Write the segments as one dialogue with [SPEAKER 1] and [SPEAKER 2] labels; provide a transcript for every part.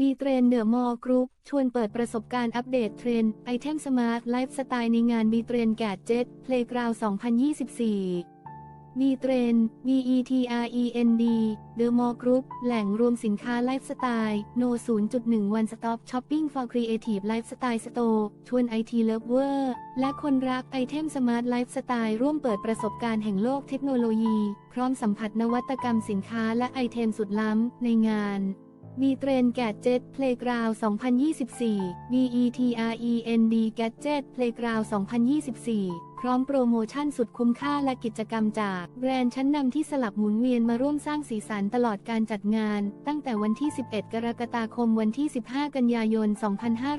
[SPEAKER 1] มีเทรนเดอะมอลกรุ๊ปชวนเปิดประสบการณ์อัปเดตเทรนไอเทมสมาร์ทไลฟ์สไตล์ในงานมีเทรนแกดเจ็ตเพลย์กราว2024 มีเทรน METREND The Mall Group แหล่งรวมสินค้าไลฟ์สไตล์ No 0.1 One Stop Shopping for Creative Lifestyle Store ชวน IT Lover และคนรักไอเทมสมาร์ทไลฟ์สไตล์ร่วมเปิดประสบการณ์แห่งโลกเทคโนโลยี พร้อมสัมผัสนวัตกรรมสินค้าและไอเทมสุดล้ำในงาน มีเทรนแกดเจ็ตเพลย์กราว2024 METREND Gadget Playground 2024 พร้อมโปรโมชั่นสุดคุ้มค่าและกิจกรรมจากแบรนด์ชั้นนำที่สลับหมุนเวียนมาร่วมสร้างสีสันตลอดการจัดงาน ตั้งแต่วันที่ 11 กรกฎาคมวันที่ 15 กันยายน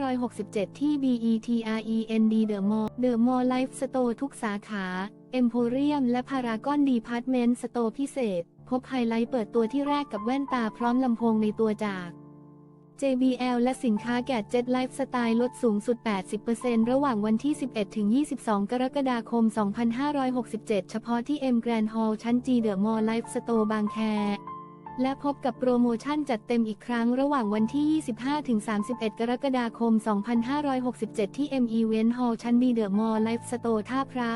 [SPEAKER 1] 2567 ที่ BETREND The Mall The Mall Life Store ทุกสาขา Emporium และ Paragon Department Store พิเศษ พบไฮไลท์เปิดตัวที่แรกกับแว่นตาพร้อมลำโพงในตัวจาก JBL และสินค้าแกดเจ็ตไลฟ์สไตล์ลดสูงสุด 80%ระหว่างวันที่ 11 ถึง 22 กรกฎาคม 2567 เฉพาะที่ M Grand Hall ชั้น G The Mall Life Store บางแค และพบกับโปรโมชั่นจัดเต็มอีกครั้งระหว่างวันที่ 25 ถึง 31 กรกฎาคม 2567 ที่ M Event Hall ชั้น B The Mall Life Store ท่าพระ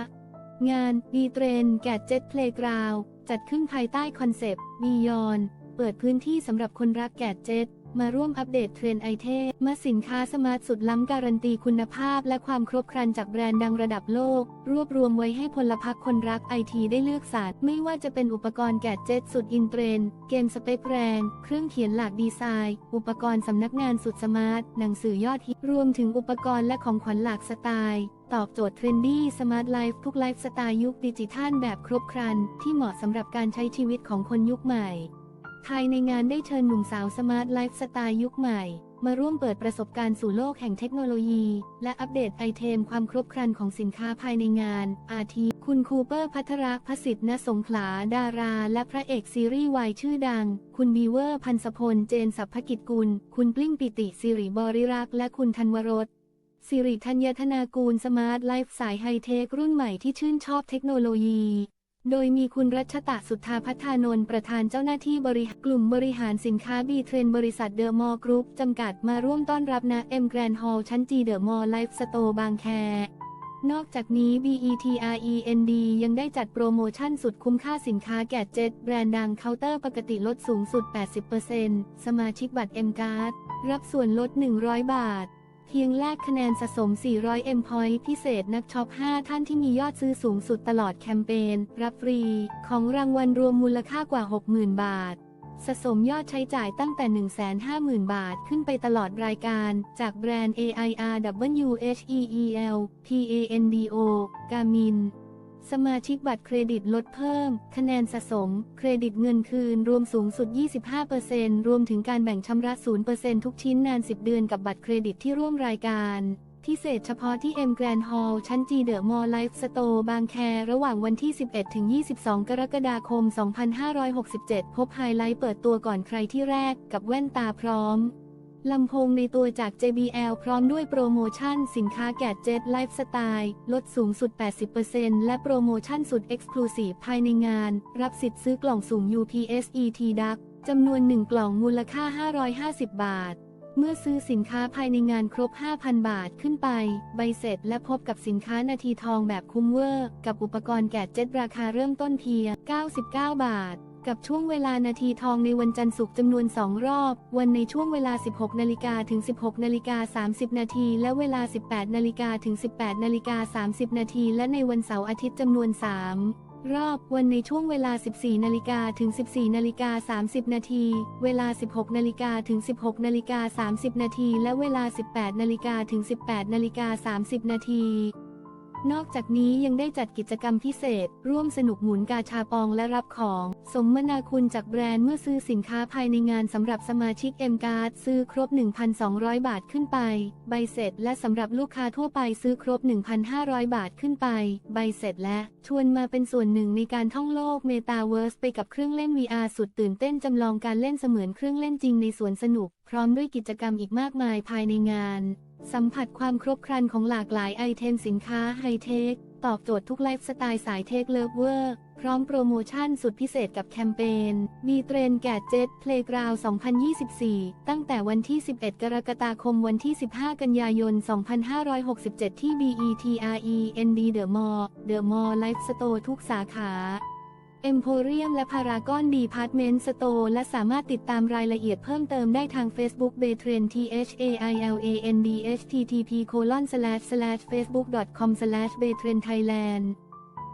[SPEAKER 1] งาน B Train แกดเจ็ตเพลย์กราว จัดขึ้นภายใต้คอนเซปต์ Beyond เปิดพื้นที่สำหรับคนรักแกดเจ็ต มาร่วมอัปเดตเทรนด์ไอเทมมาสินค้าสมาร์ทสุดล้ำการันตีคุณภาพ และความครบครันจากแบรนด์ดังระดับโลก รวบรวมไว้ให้พลพรรคคนรักไอทีได้เลือกสรรไม่ว่าจะเป็นอุปกรณ์แกดเจ็ตสุดอินเทรนด์เกมสเปคแรง เครื่องเขียนหลากดีไซน์ อุปกรณ์สำนักงานสุดสมาร์ท หนังสือยอดฮิตรวมถึงอุปกรณ์และของขวัญหลากสไตล์ตอบโจทย์เทรนดี้สมาร์ทไลฟ์ทุกไลฟ์สไตล์ยุคดิจิทัลแบบครบครัน ที่เหมาะสำหรับการใช้ชีวิตของคนยุคใหม่ ภายในงานได้เชิญหนุ่มสาวสมาร์ทไลฟ์สไตล์ยุคใหม่ มาร่วมเปิดประสบการณ์สู่โลกแห่งเทคโนโลยี และอัปเดตไอเทมความครบครันของสินค้าภายในงาน อาทิ คุณคูเปอร์พัทรพสิทธิ์ณสงขลา ดารา และพระเอกซีรีส์วายชื่อดัง คุณบีเวอร์ พันสพล เจนสัพพกิจกุล คุณปลิ้งปิติสิริบริรักษ์และคุณธันวรสสิริธัญธนากูลสมาร์ทไลฟ์สายไฮเทครุ่นใหม่ที่ชื่นชอบเทคโนโลยี โดยมีคุณรัชตะสุทธาพัฒานนท์ประธานเจ้าหน้าที่บริหารกลุ่มบริหารสินค้าบีเทรนบริษัทเดอะมอลล์กรุ๊ปจำกัดมาร่วมต้อนรับณเอ็มแกรนด์ฮอลล์ชั้นจีเดอะมอลล์ไลฟ์สโตร์บางแคนอกจากนี้ BETREND ยังได้จัดโปรโมชั่นสุดคุ้มค่าสินค้าแกดเจ็ตแบรนด์ดังเคาน์เตอร์ปกติลดสูงสุด 80%สมาชิกบัตร M Card รับส่วนลด 100 บาท พียงแลกคะแนนสะสม 400 M Point พิเศษนักช็อป 5 ท่านที่มียอดซื้อสูงสุดตลอดแคมเปญรับฟรี ของรางวัลรวมมูลค่ากว่า 60,000 บาท สะสมยอดใช้จ่ายตั้งแต่ 150,000 บาทขึ้นไปตลอดรายการ จากแบรนด์ AIRWHEEL PANDO กามิน สมาชิกบัตรเครดิตลดเพิ่ม คะแนนสะสม เครดิตเงินคืน รวมสูงสุด 25%รวมถึงการแบ่งชำระ 0%ทุกชิ้นนาน 10 เดือนกับบัตรเครดิตที่ร่วมรายการพิเศษเฉพาะที่ M Grand Hall ชั้น G The Mall Life Store บางแค ระหว่างวันที่ 11 ถึง 22 กรกฎาคม 2567 พบไฮไลท์เปิดตัวก่อนใครที่แรกกับแว่นตาพร้อม ลำโพงในตัวจาก JBL พร้อมด้วยโปรโมชั่นสินค้าแกดเจ็ตไลฟ์สไตล์ลดสูงสุด 80%และโปรโมชั่นสุด Exclusive ภายในงาน รับสิทธิ์ซื้อกล่องสุ่ม UPS ET Duck จำนวน 1 กล่องมูลค่า 550 บาท เมื่อซื้อสินค้าภายในงานครบ 5,000 บาทขึ้นไป ใบเสร็จและพบกับสินค้านาทีทองแบบคุ้มเวอร์ กับอุปกรณ์แกดเจ็ตราคาเริ่มต้นเพียง 99 บาท กับช่วงเวลานาทีทองในวันจันทร์ศุกร์จำนวน 2 รอบ วันในช่วงเวลา 16นาฬิกาถึง 16นาฬิกา30 นาทีและเวลา 18นาฬิกาถึง 18นาฬิกา30 นาทีและในวันเสาร์อาทิตย์จำนวน 3รอบวันในช่วงเวลา 14 นาฬิกาถึง 14 นาฬิกา 30 นาที เวลา 16 นาฬิกาถึง 16 นาฬิกา 30 นาที และเวลา 18 นาฬิกาถึง 18 นาฬิกา 30 นาที นอกจากนี้ยังได้จัดกิจกรรมพิเศษ ร่วมสนุกหมุนกาชาปองและรับของ สมนาคุณจากแบรนด์เมื่อซื้อสินค้าภายในงานสำหรับสมาชิก M Card ซื้อครบ 1,200 บาทขึ้นไป ใบเสร็จ และสำหรับลูกค้าทั่วไปซื้อครบ 1,500 บาทขึ้นไป ใบเสร็จและชวนมาเป็นส่วนหนึ่งในการท่องโลก Metaverse ไปกับเครื่องเล่น VR สุดตื่นเต้นจำลองการเล่นเสมือนเครื่องเล่นจริงในสวนสนุก พร้อมด้วยกิจกรรมอีกมากมายภายในงาน สัมผัสความครบครันของหลากหลายไอเทมสินค้าไฮเทค ตอบโจทย์ทุกไลฟ์สไตล์สายเทคเลิฟเวอร์ พร้อมโปรโมชั่นสุดพิเศษกับแคมเปญมีเทรนแกดเจ็ตเพลย์กราว2024 ตั้งแต่วันที่ 11 กรกฎาคมวันที่ 15 กันยายน 2567 ที่ BETREND The Mall The Mall Life Store ทุกสาขา เอ็มโพเรียมและพารากอนดีพาร์ตเมนต์สโตร์และสามารถติดตามรายละเอียดเพิ่มเติมได้ทาง Facebook b e t r e n T H A I L A N D H T T P colon slash slash facebook com slash b e t r e n Thailand